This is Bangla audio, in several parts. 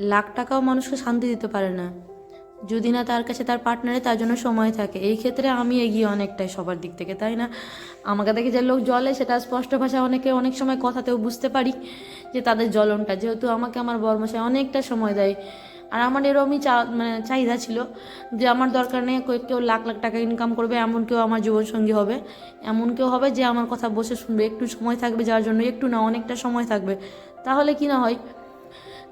লাখ টাকাও মানুষকে শান্তি দিতে পারে না। যদি না তার কাছে তার পার্টনারে তার জন্য সময় থাকে। এই ক্ষেত্রে আমি এগিয়ে অনেকটাই সবার দিক থেকে, তাই না? আমাকে দেখে যে লোক জলে সেটা স্পষ্ট ভাষা অনেকে অনেক সময় কথাতেও বুঝতে পারি যে তাদের জ্বলনটা। যেহেতু আমাকে আমার বর্মশাই অনেকটা সময় দেয়। আর আমার এরমই চা মানে চাহিদা ছিল যে আমার দরকার নেই কেউ- কেউ লাখ লাখ টাকা ইনকাম করবে, এমন কেউ আমার জীবনসঙ্গী হবে। এমন কেউ হবে যে আমার কথা বসে শুনবে। একটু সময় থাকবে যার জন্য, একটু না, অনেকটা সময় থাকবে। তাহলে কি না হয়?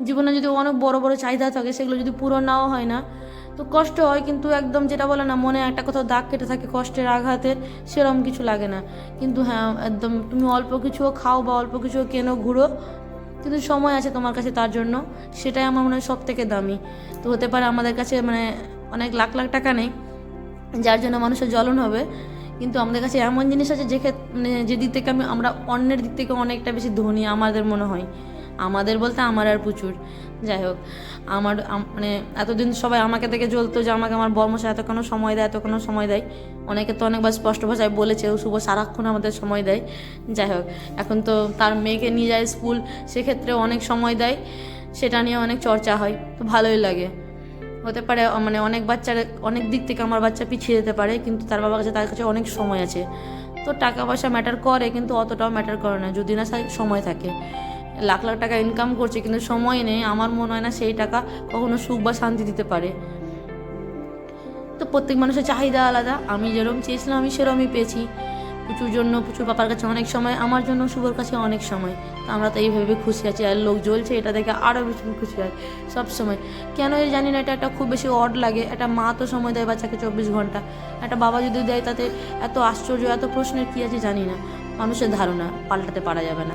জীবনে যদি অনেক বড় বড় চাহিদা থাকে, সেগুলো যদি পূরণ নাও হয় না, তো কষ্ট হয়, কিন্তু একদম যেটা বলে না, মনে একটা কোথাও দাগ কেটে থাকে, কষ্টের আঘাতে সেরকম কিছু লাগে না। কিন্তু হ্যাঁ একদম তুমি অল্প কিছুও খাও বা অল্প কিছুও কেনো ঘুরো, কিন্তু সময় আছে তোমার কাছে তার জন্য, সেটাই আমার মনে হয় সব থেকে দামি। তো হতে পারে আমাদের কাছে মানে অনেক লাখ লাখ টাকা নেই, যার জন্য মানুষের জ্বলন হবে, কিন্তু আমাদের কাছে এমন জিনিস আছে যে ক্ষেত্রে মানে যে দিক থেকে আমি আমরা অন্যের দিক থেকে অনেকটা বেশি ধনী, আমাদের মনে হয়। আমাদের বলতে আমার আর প্রচুর। যাই হোক, আমার মানে এতদিন সবাই আমাকে দেখে জ্বলতো যে আমাকে আমার বর্মশা এতক্ষণ সময় দেয়, এতক্ষণ সময় দেয়। অনেকে তো অনেকবার স্পষ্ট ভাষায় বলেছে, ও শুভ সারাক্ষণ আমাদের সময় দেয়। যাই হোক, এখন তো তার মেয়েকে নিয়ে যায় স্কুল, সেক্ষেত্রে অনেক সময় দেয়। সেটা নিয়ে অনেক চর্চা হয়, তো ভালোই লাগে। হতে পারে মানে অনেক বাচ্চার, অনেক দিক থেকে আমার বাচ্চা পিছিয়ে যেতে পারে, কিন্তু তার বাবার কাছে, তার কাছে অনেক সময় আছে। তো টাকা পয়সা ম্যাটার করে, কিন্তু অতটাও ম্যাটার করে না, যদি না সময় থাকে। লাখ লাখ টাকা ইনকাম করছে, কিন্তু সময় নেই। আমার মনে হয় না সেই টাকা কখনো সুখ বা শান্তি দিতে পারে। তো প্রত্যেক মানুষের চাহিদা আলাদা। আমি যেরকম চেয়েছিলাম, আমি সেরকমই পেয়েছি। প্রচুর জন্য প্রচুর পাপার কাছে অনেক সময়, আমার জন্য শুভর কাছে অনেক সময়। তো আমরা তো এইভাবে খুশি আছি, আর লোক জ্বলছে, এটা দেখে আরও বেশি খুশি হয় সব সময়। কেন জানি না, এটা একটা খুব বেশি অড লাগে। একটা মা তো সময় দেয় বাচ্চাকে চব্বিশ ঘণ্টা। একটা বাবা যদি দেয় তাতে এত আশ্চর্য, এত প্রশ্নের কী আছে জানি না। মানুষের ধারণা পাল্টাতে পারা যাবে না।